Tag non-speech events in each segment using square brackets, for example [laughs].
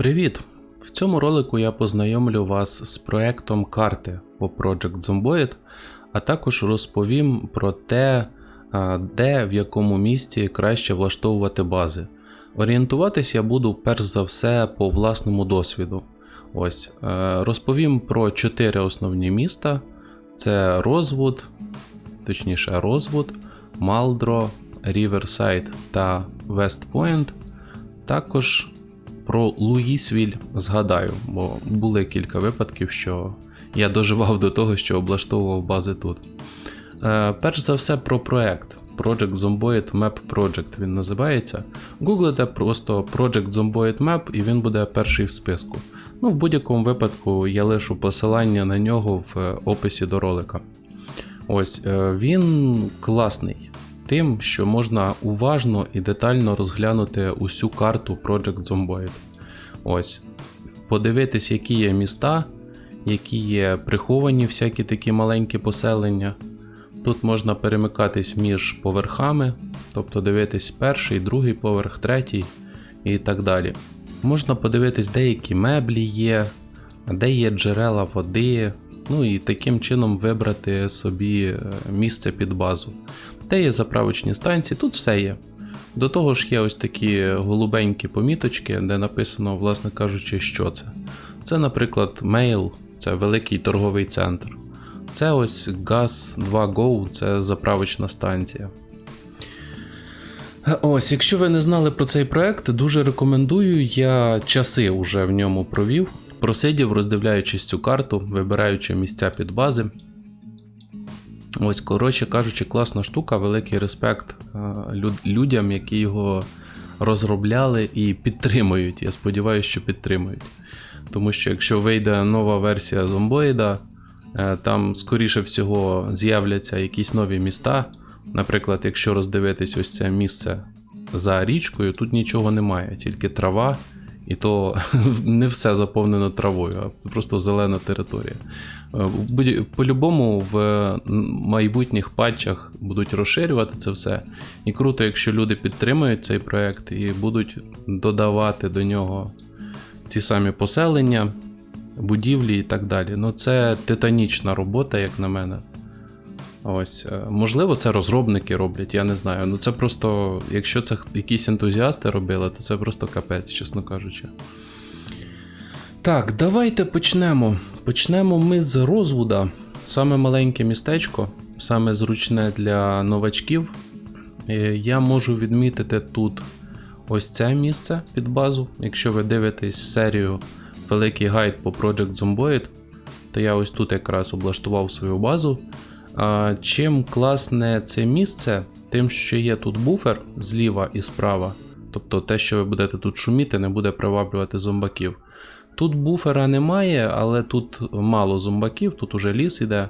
Привіт! В цьому ролику я познайомлю вас з проектом карти по Project Zomboid, а також розповім про те, де в якому місті краще влаштовувати бази. Орієнтуватись я буду перш за все по власному досвіду. Ось е, розповім про чотири основні міста: це Розвуд, точніше Розвуд, Малдро, Ріверсайд та Вестпойнт. Також про Луїсвіль згадаю, бо були кілька випадків, що я доживав до того, що облаштовував бази тут. Е, перш за все про проект. Project Zomboid Map Project він називається. Гуглите просто Project Zomboid Map і він буде перший в списку. Ну, в будь-якому випадку я лишу посилання на нього в е, описі до ролика. Ось е, він класний тим, що можна уважно і детально розглянути усю карту Project Zomboid. Ось. Подивитись, які є міста, які є приховані всякі такі маленькі поселення. Тут можна перемикатись між поверхами, тобто дивитись перший, другий поверх, третій і так далі. Можна подивитись, деякі меблі є, де є джерела води, ну і таким чином вибрати собі е, місце під базу. Де є заправочні станції, тут все є. До того ж є ось такі голубенькі поміточки, де написано, власне кажучи, що це. Це, наприклад, Mail, це великий торговий центр. Це ось Gas 2 Go, це заправочна станція. Ось, якщо ви не знали про цей проект, дуже рекомендую. Я часи вже в ньому провів, просидів, роздивляючись цю карту, вибираючи місця під бази. Ось, коротше кажучи, класна штука, великий респект е, люд- людям, які його розробляли і підтримують. Я сподіваюся, що підтримують. Тому що якщо вийде нова версія зомбоїда, е, там, скоріше всього, з'являться якісь нові міста. Наприклад, якщо роздивитись ось це місце за річкою, тут нічого немає, тільки трава, і то [laughs] не все заповнено травою, а просто зелена територія. Е, По-любому в майбутніх патчах будуть розширювати це все. І круто, якщо люди підтримують цей проект і будуть додавати до нього ці самі поселення, будівлі і так далі. Ну, це титанічна робота, як на мене. Ось, е, можливо, це розробники роблять, я не знаю. Ну це просто, якщо це якісь ентузіасти робили, то це просто капець, чесно кажучи. Так, давайте почнемо. Почнемо ми з Розвуда. Саме маленьке містечко, саме зручне для новачків. Е, Я можу відмітити тут ось це місце під базу. Якщо ви дивитесь серію Великий гайд по Project Zomboid, то я ось тут якраз облаштував свою базу. Чим класне це місце, тим, що є тут буфер зліва і справа. Тобто те, що ви будете тут шуміти, не буде приваблювати зомбаків. Тут буфера немає, але тут мало зомбаків, тут уже ліс іде.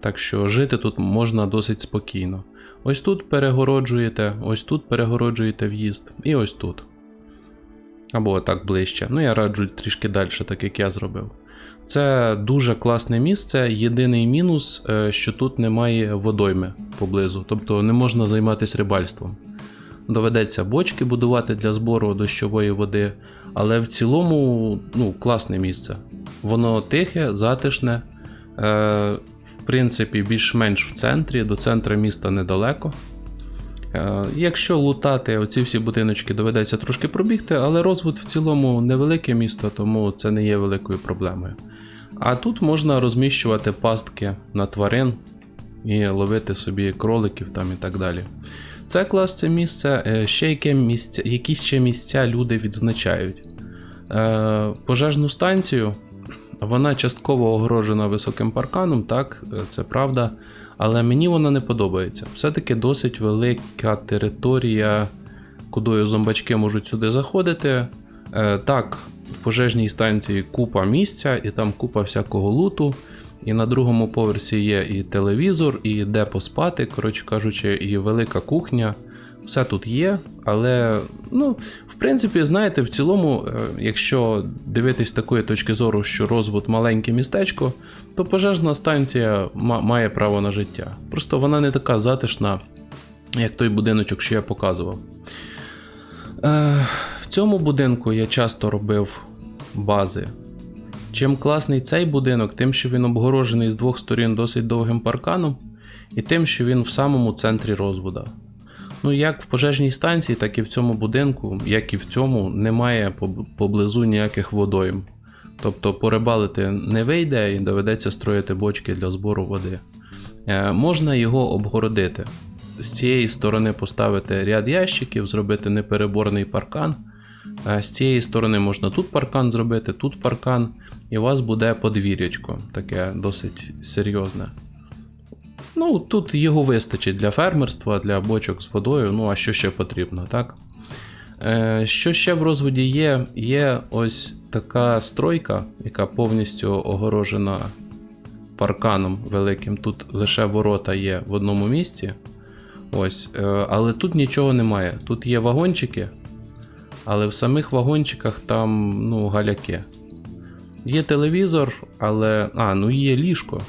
Так що жити тут можна досить спокійно. Ось тут перегороджуєте, ось тут перегороджуєте в'їзд, і ось тут. Або так ближче. Ну, я раджу трішки далі, так як я зробив. Це дуже класне місце. Єдиний мінус, е, що тут немає водойми поблизу, тобто не можна займатися рибальством. Доведеться бочки будувати для збору дощової води, але в цілому ну, класне місце. Воно тихе, затишне, е, в принципі, більш-менш в центрі, до центра міста недалеко. Е, Якщо лутати оці всі будиночки, доведеться трошки пробігти, але розвод в цілому невелике місто, тому це не є великою проблемою. А тут можна розміщувати пастки на тварин і ловити собі кроликів там і так далі. Це клас, це місце. Е, Ще яке місце, які ще місця люди відзначають. Е, Пожежну станцію. Вона частково огорожена високим парканом, так, це правда. Але мені вона не подобається. Все-таки досить велика територія, кудою зомбачки можуть сюди заходити. Е, так, в пожежній станції купа місця, і там купа всякого луту. І на другому поверсі є і телевізор, і де поспати, коротше кажучи, і велика кухня. Все тут є, але, ну, принципі, знаєте, в цілому, е, якщо дивитись такої точки зору, що розвод маленьке містечко, то пожежна станція має право на життя. Просто вона не така затишна, як той будиночок, що я показував. Е, в цьому будинку я часто робив бази. Чим класний цей будинок, тим, що він обгорожений з двох сторін досить довгим парканом, і тим, що він в самому центрі розвода. Ну, як в пожежній станції, так і в цьому будинку, як і в цьому, немає поблизу ніяких водойм. Тобто порибалити не вийде і доведеться строїти бочки для збору води. Е, можна його обгородити. З цієї сторони поставити ряд ящиків, зробити непереборний паркан. А з цієї сторони можна тут паркан зробити, тут паркан, і у вас буде подвір'ячко, таке досить серйозне. Ну, тут його вистачить для фермерства, для бочок з водою, ну а що ще потрібно, так? Е, що ще в розводі є? Є ось така стройка, яка повністю огорожена парканом великим. Тут лише ворота є в одному місці. Ось, е, але тут нічого немає. Тут є вагончики, але в самих вагончиках там ну, галяки. Є телевізор, але. А, ну є ліжко.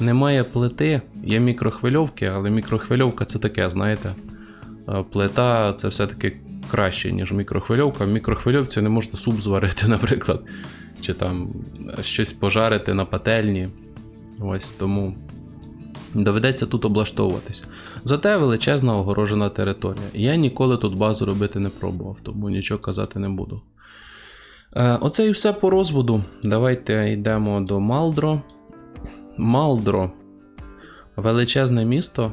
Немає плити, є мікрохвильовки, але мікрохвильовка це таке, знаєте. Е, Плита це все-таки краще, ніж мікрохвильовка. В мікрохвильовці не можна суп зварити, [laughs] наприклад, чи там щось пожарити на пательні. Ось тому доведеться тут облаштовуватись. Зате величезна огорожена територія. Я ніколи тут базу робити не пробував, тому нічого казати не буду. Е, Оце і все по розводу. Давайте йдемо до Малдро. Малдро величезне місто.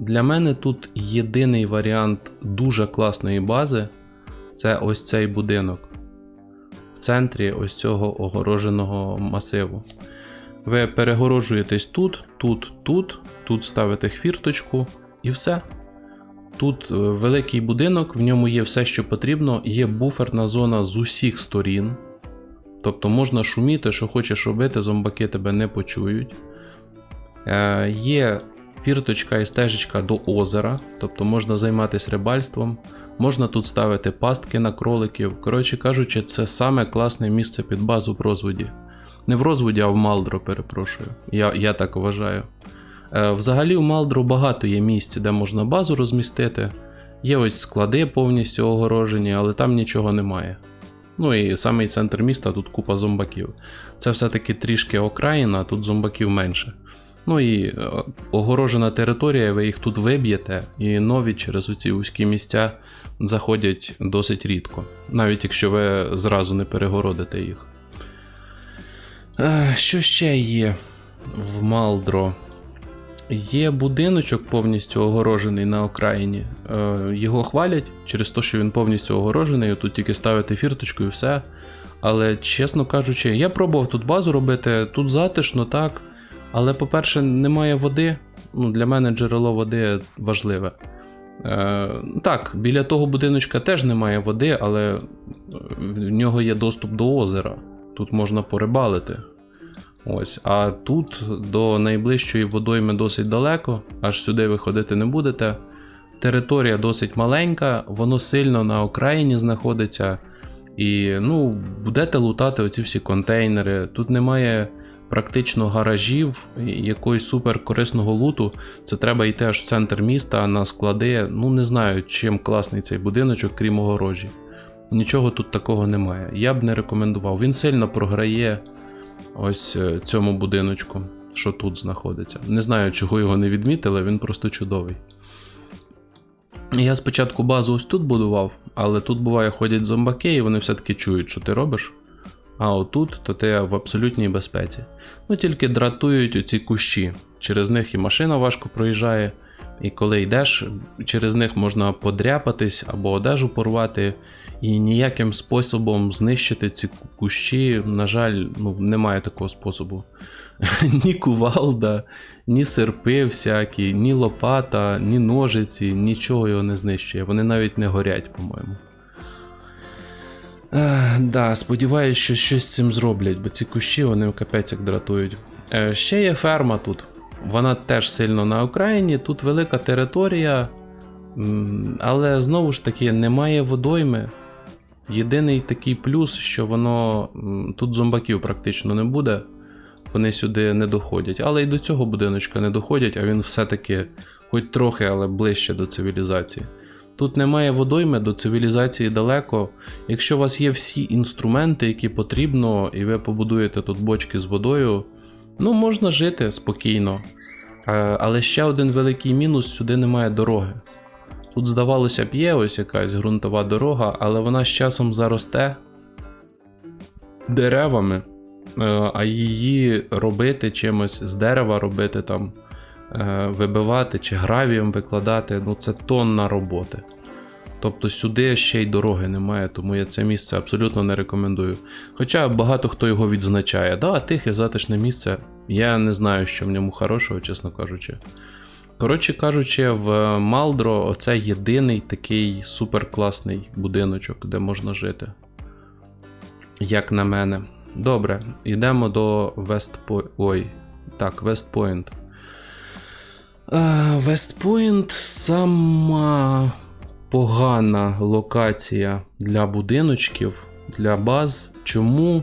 Для мене тут єдиний варіант дуже класної бази це ось цей будинок. В центрі ось цього огороженого масиву. Ви перегороджуєтесь тут, тут, тут, тут ставите хвірточку і все. Тут е, великий будинок, в ньому є все, що потрібно, є буферна зона з усіх сторін. Тобто можна шуміти, що хочеш робити, зомбаки тебе не почують. Е, є фірточка і стежечка до озера, тобто можна займатися рибальством, можна тут ставити пастки на кроликів. Коротше кажучи, це саме класне місце під базу в розводі. Не в розводі, а в Малдро, перепрошую. Я, я так вважаю. Е, взагалі, у Малдро багато є місць, де можна базу розмістити. Є ось склади повністю огорожені, але там нічого немає. Ну і самий центр міста тут купа зомбаків. Це все-таки трішки окраїна, тут зомбаків менше. Ну і е, огорожена територія, ви їх тут виб'єте, і нові через оці вузькі місця заходять досить рідко, навіть якщо ви зразу не перегородите їх. Е, Що ще є в Малдро? Є будиночок повністю огорожений на окраїні. Е, Його хвалять через те, що він повністю огорожений, тут тільки ставити фірточку і все. Але, чесно кажучи, я пробував тут базу робити, тут затишно, так. Але, по-перше, немає води. Ну, для мене джерело води важливе. Е, так, біля того будиночка теж немає води, але в нього є доступ до озера. Тут можна порибалити. Ось, а тут до найближчої водойми досить далеко, аж сюди ви ходити не будете. Територія досить маленька, воно сильно на окраїні знаходиться. І ну, будете лутати оці всі контейнери. Тут немає практично гаражів, якогось суперкорисного луту. Це треба йти аж в центр міста на склади. Ну не знаю, чим класний цей будиночок, крім огорожі. Нічого тут такого немає. Я б не рекомендував. Він сильно програє ось е, цьому будиночку, що тут знаходиться. Не знаю, чого його не відмітили, він просто чудовий. Я спочатку базу ось тут будував, але тут буває ходять зомбаки, і вони все-таки чують, що ти робиш. А отут, то ти в абсолютній безпеці. Ну тільки дратують оці кущі. Через них і машина важко проїжджає, і коли йдеш, через них можна подряпатись або одежу порвати, і ніяким способом знищити ці кущі, на жаль, ну, немає такого способу. [laughs] ні кувалда, ні серпи всякі, ні лопата, ні ножиці, нічого його не знищує. Вони навіть не горять, по-моєму. Е, да, сподіваюсь, що щось з цим зроблять, бо ці кущі вони капець як дратують. Е, ще є ферма тут. Вона теж сильно на окраїні, тут велика територія, але знову ж таки немає водойми. Єдиний такий плюс, що воно тут зомбаків практично не буде. Вони сюди не доходять. Але і до цього будиночка не доходять, а він все-таки, хоч трохи, але ближче до цивілізації. Тут немає водойми до цивілізації далеко. Якщо у вас є всі інструменти, які потрібно, і ви побудуєте тут бочки з водою, ну можна жити спокійно. Е, Але ще один великий мінус сюди немає дороги. Тут, здавалося б, є ось якась ґрунтова дорога, але вона з часом заросте деревами, е, а її робити чимось з дерева робити там, е, вибивати чи гравієм викладати, ну це тонна роботи. Тобто сюди ще й дороги немає, тому я це місце абсолютно не рекомендую. Хоча багато хто його відзначає. Да, тихе, затишне місце. Я не знаю, що в ньому хорошого, чесно кажучи. Коротше кажучи, в Малдро оце єдиний такий суперкласний будиночок, де можна жити. Як на мене. Добре, йдемо до Вестпойнт. Ой, так, Вестпойнт. Вестпойнт сама погана локація для будиночків, для баз. Чому?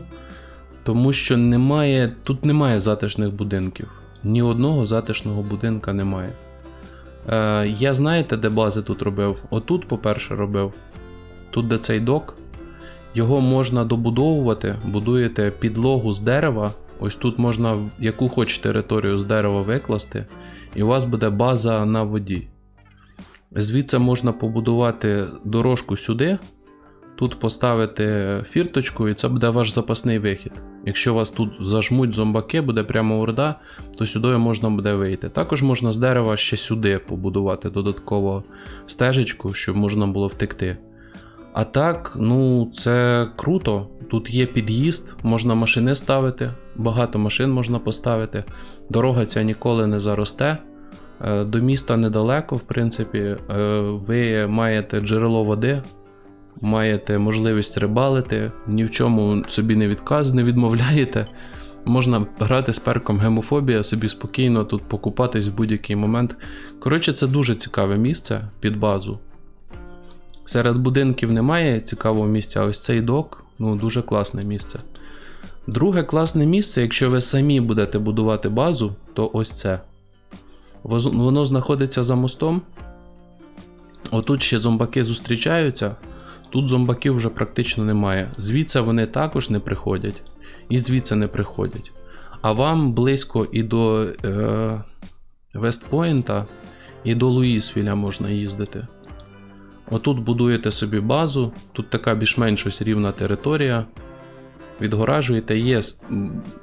Тому що немає, тут немає затишних будинків. Ні одного затишного будинка немає. Е, я знаєте, де бази тут робив? Отут, по-перше, робив. Тут, де цей док. Його можна добудовувати, будуєте підлогу з дерева. Ось тут можна яку хоч територію з дерева викласти, і у вас буде база на воді. Звідси можна побудувати дорожку сюди, тут поставити фірточку, і це буде ваш запасний вихід. Якщо вас тут зажмуть зомбаки, буде прямо орда, то сюди можна буде вийти. Також можна з дерева ще сюди побудувати додатково стежечку, щоб можна було втекти. А так, ну це круто. Тут є під'їзд, можна машини ставити, багато машин можна поставити. Дорога ця ніколи не заросте. Е, До міста недалеко, в принципі, Е, ви маєте джерело води, маєте можливість рибалити, ні в чому собі не відказ, не відмовляєте. Можна грати з перком гемофобія, собі спокійно тут покупатись в будь-який момент. Коротше, це дуже цікаве місце під базу. Серед будинків немає цікавого місця, ось цей док ну, дуже класне місце. Друге класне місце, якщо ви самі будете будувати базу, то ось це. Воно знаходиться за мостом. Отут ще зомбаки зустрічаються. Тут зомбаків вже практично немає. Звідси вони також не приходять. І звідси не приходять. А вам близько і до е, Вестпойнта, і до Луїсвіля можна їздити. Отут будуєте собі базу, тут така більш-менш ось рівна територія. Відгоражуєте, є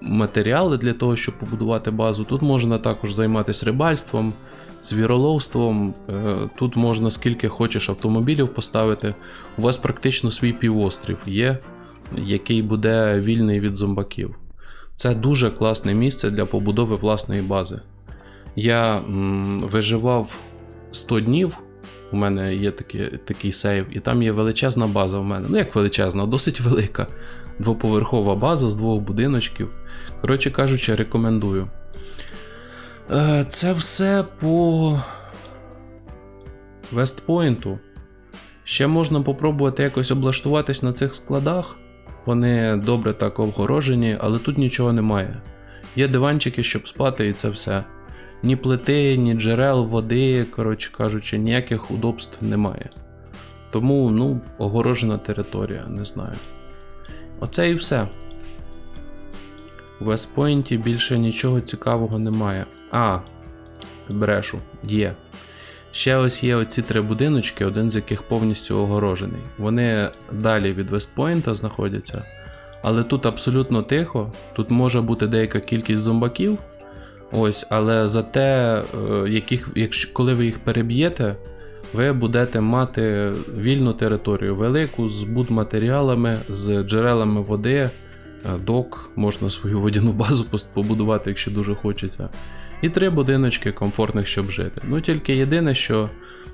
матеріали для того, щоб побудувати базу. Тут можна також займатися рибальством, звіроловством. Е, Тут можна скільки хочеш автомобілів поставити. У вас практично свій півострів є, який буде вільний від зомбаків. Це дуже класне місце для побудови власної бази. Я м, виживав 100 днів. У мене є такий, такий сейв, і там є величезна база в мене. Ну, як величезна, досить велика. Двоповерхова база з двох будиночків. Коротше кажучи, рекомендую. Е, Це все по Вестпойнту. Ще можна попробувати якось облаштуватись на цих складах. Вони добре так обгорожені, але тут нічого немає. Є диванчики, щоб спати, і це все. Ні плити, ні джерел води, коротше кажучи, ніяких удобств немає. Тому, ну, огорожена територія, не знаю. Оце і все. У Вестпойнті більше нічого цікавого немає. А, брешу, є. Ще ось є оці три будиночки, один з яких повністю огорожений. Вони далі від Вестпойнта знаходяться, але тут абсолютно тихо. Тут може бути деяка кількість зомбаків. Ось, але зате, е, яких, якщо, коли ви їх переб'єте, ви будете мати вільну територію велику з будматеріалами, з джерелами води, е, док, можна свою водяну базу побудувати, якщо дуже хочеться. І три будиночки комфортних, щоб жити. Ну тільки єдине, що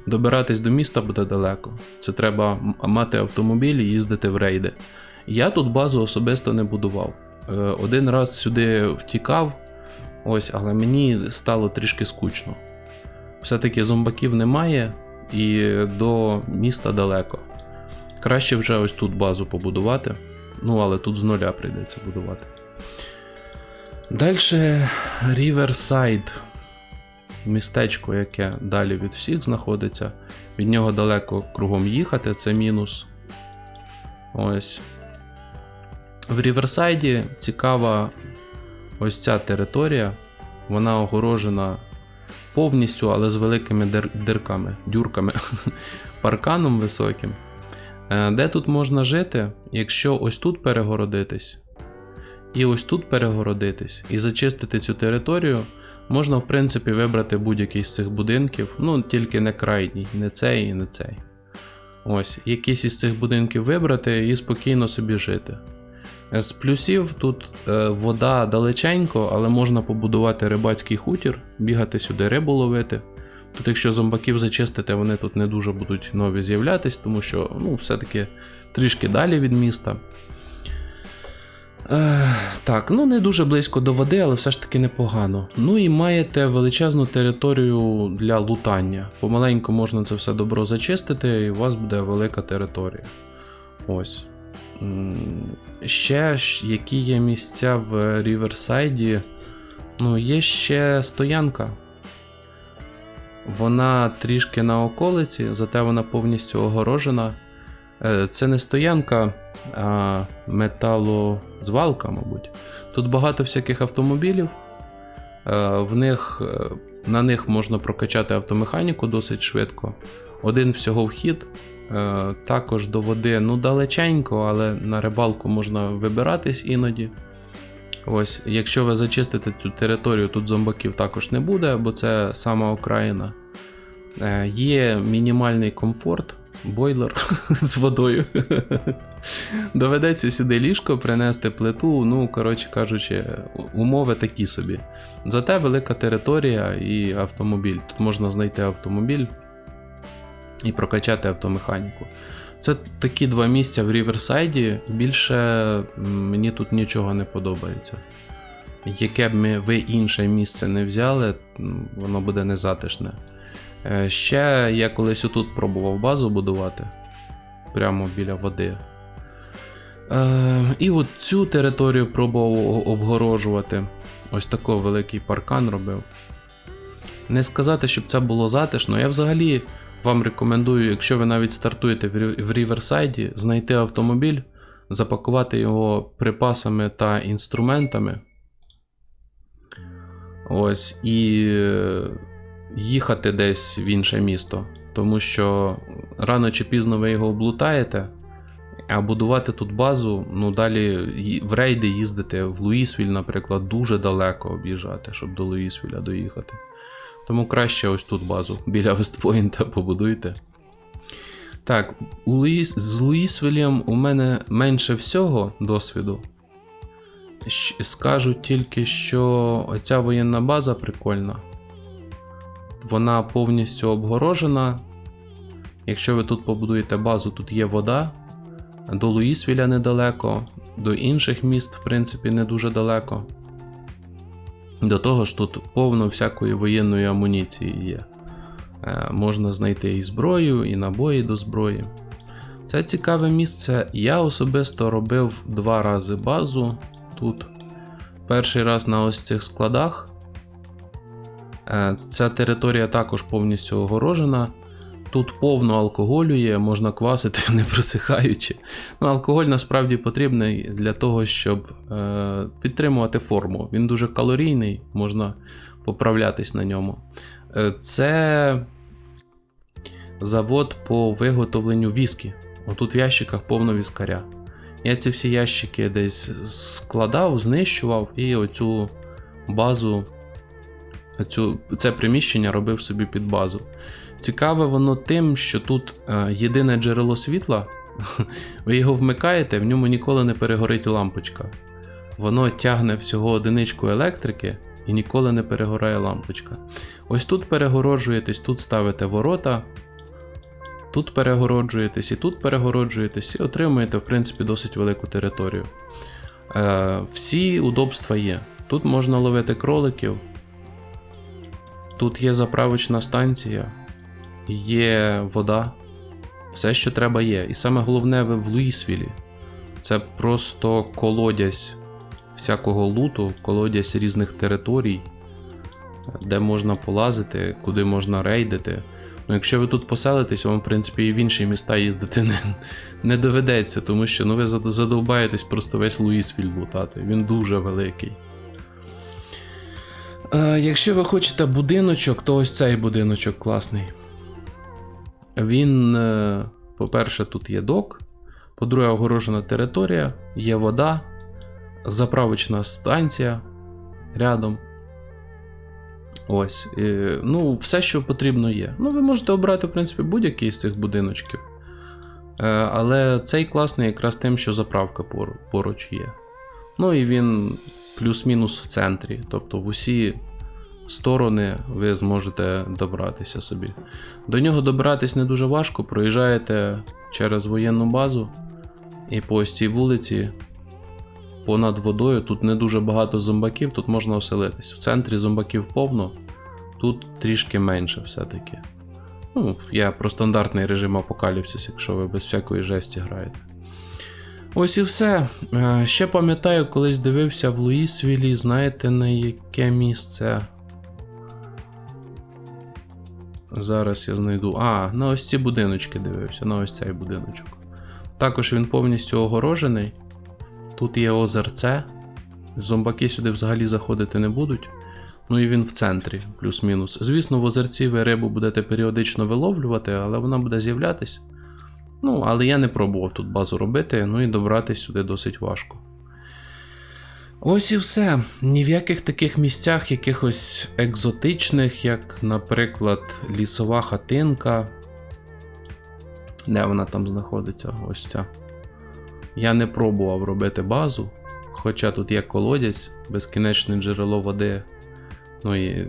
добиратись до міста буде далеко. Це треба мати автомобіль і їздити в рейди. Я тут базу особисто не будував. Е, Один раз сюди втікав, ось, але мені стало трішки скучно. Все-таки зомбаків немає і до міста далеко. Краще вже ось тут базу побудувати. Ну, але тут з нуля прийдеться будувати. Далі Riverside. містечко, яке далі від всіх знаходиться. Від нього далеко кругом їхати, це мінус. Ось. В Ріверсайді цікава ось ця територія. Вона огорожена повністю, але з великими дир- дирками, дюрками, [laughs] парканом високим. Е, Де тут можна жити, якщо ось тут перегородитись, і ось тут перегородитись, і зачистити цю територію, можна, в принципі, вибрати будь-який з цих будинків, ну тільки не крайній, не цей і не цей. Ось, якийсь із цих будинків вибрати і спокійно собі жити. Е, З плюсів тут е, вода далеченько, але можна побудувати рибацький хутір, бігати сюди рибу ловити. Тут, якщо зомбаків зачистити, вони тут не дуже будуть нові з'являтись, тому що ну, все-таки трішки далі від міста. Е, так, ну не дуже близько до води, але все ж таки непогано. Ну і маєте величезну територію для лутання. Помаленьку можна це все добро зачистити, і у вас буде велика територія. Ось. Ще ж, які є місця в Ріверсайді. Ну, є ще стоянка. Вона трішки на околиці, зате вона повністю огорожена. Е, Це не стоянка, а металозвалка, мабуть. Тут багато всяких автомобілів. Е, В них, е, на них можна прокачати автомеханіку досить швидко. Один всього вхід. Е, Також до води ну далеченько, але на рибалку можна вибиратись іноді. Ось, якщо ви зачистите цю територію, тут зомбаків також не буде, бо це сама окраїна. Е, Є мінімальний комфорт, бойлер [laughs] з водою. Доведеться сюди ліжко принести плиту. Ну, коротше кажучи, умови такі собі. Зате велика територія і автомобіль. Тут можна знайти автомобіль і прокачати автомеханіку. Це такі два місця в Ріверсайді. Більше мені тут нічого не подобається. Яке б ми, ви інше місце не взяли, воно буде незатишне. Е, Ще я колись отут пробував базу будувати прямо біля води. Е, і от цю територію пробував обгорожувати. Ось такий великий паркан робив. Не сказати, щоб це було затишно. Я взагалі вам рекомендую, якщо ви навіть стартуєте в Ріверсайді, знайти автомобіль, запакувати його припасами та інструментами. Ось, і е, їхати десь в інше місто. Тому що рано чи пізно ви його облутаєте, а будувати тут базу, ну далі в рейди їздити в Луїсвіль, наприклад, дуже далеко об'їжджати, щоб до Луїсвіля доїхати. Тому краще ось тут базу [laughs] біля Вестпойнта побудуйте. Так, у Луїс... з Луїсвілем у мене менше всього досвіду. Скажу тільки, що оця воєнна база прикольна. Вона повністю обгорожена. Якщо ви тут побудуєте базу, тут є вода. До Луїсвіля недалеко, до інших міст, в принципі, не дуже далеко. До того ж, тут повно всякої воєнної амуніції є. Е, можна знайти і зброю, і набої до зброї. Це цікаве місце. Я особисто робив два рази базу тут. Перший раз на ось цих складах. Е, Ця територія також повністю огорожена. Тут повно алкоголю є, можна квасити, [laughs] не просихаючи. Ну, алкоголь насправді потрібний для того, щоб е, підтримувати форму. Він дуже калорійний, можна поправлятись на ньому. Е, це завод по виготовленню віскі. Отут в ящиках повно віскаря. Я ці всі ящики десь складав, знищував і оцю базу, оцю, це приміщення робив собі під базу. Цікаве воно тим, що тут е, єдине джерело світла, [laughs] ви його вмикаєте, в ньому ніколи не перегорить лампочка. Воно тягне всього одиничку електрики і ніколи не перегорає лампочка. Ось тут перегороджуєтесь, тут ставите ворота, тут перегороджуєтесь і тут перегороджуєтесь, і отримуєте, в принципі, досить велику територію. Е, всі удобства є. Тут можна ловити кроликів, тут є заправочна станція, є вода, все, що треба є. І саме головне в Луїсвілі. Це просто колодязь всякого луту, колодязь різних територій. де можна полазити, куди можна рейдити. Ну, якщо ви тут поселитесь, вам, в принципі, і в інші міста їздити не, не доведеться, тому що ну, ви зад- задовбаєтесь просто весь Луїсвіль лутати. Він дуже великий. Е, якщо ви хочете будиночок, то ось цей будиночок класний. Він, е, по-перше, тут є док. По-друге, огорожена територія, є вода, заправочна станція рядом. Ось. е, Ну, все, що потрібно є. Ну, ви можете обрати, в принципі, будь-який з цих будиночків. Е, Але цей класний якраз тим, що заправка поруч є. Ну і він плюс-мінус в центрі. Тобто в усі сторони ви зможете добратися собі. До нього добиратись не дуже важко, проїжджаєте через воєнну базу, і по ось цій вулиці, понад водою, тут не дуже багато зомбаків, тут можна оселитись. В центрі зомбаків повно, тут трішки менше все-таки. Ну, я про стандартний режим апокаліпсис, якщо ви без всякої жесті граєте. Ось і все. Е, Ще пам'ятаю, колись дивився в Луїсвілі, знаєте на яке місце. Зараз я знайду. А, на ось ці будиночки дивився, на ось цей будиночок. Також він повністю огорожений. Тут є озерце. Зомбаки сюди взагалі заходити не будуть. Ну і він в центрі, плюс-мінус. Звісно, в озерці ви рибу будете періодично виловлювати, але вона буде з'являтись. Ну, але я не пробував тут базу робити, ну і добратись сюди досить важко. Ось і все. Ні в яких таких місцях, якихось екзотичних, як, наприклад, лісова хатинка. Де вона там знаходиться? Ось ця. Я не пробував робити базу. Хоча тут є колодязь, безкінечне джерело води. Ну і,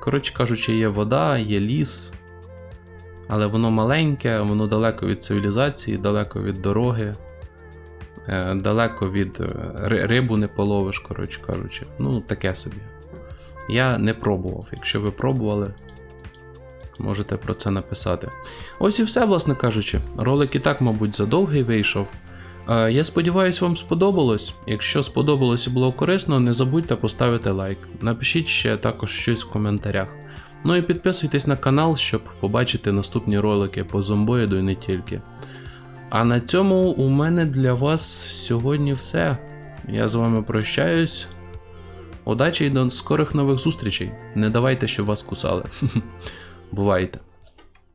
коротше кажучи, є вода, є ліс. Але воно маленьке, воно далеко від цивілізації, далеко від дороги, е, далеко від е, рибу не половиш, коротше кажучи. Ну, таке собі. Я не пробував. Якщо ви пробували, можете про це написати. Ось і все, власне кажучи. Ролик і так, мабуть, задовгий вийшов. Е, Я сподіваюся, вам сподобалось. Якщо сподобалось і було корисно, не забудьте поставити лайк. Напишіть ще також щось в коментарях. Ну і підписуйтесь на канал, щоб побачити наступні ролики по зомбоїду і не тільки. А на цьому у мене для вас сьогодні все. Я з вами прощаюсь. Удачі і до скорих нових зустрічей. Не давайте, щоб вас кусали. [laughs] Бувайте.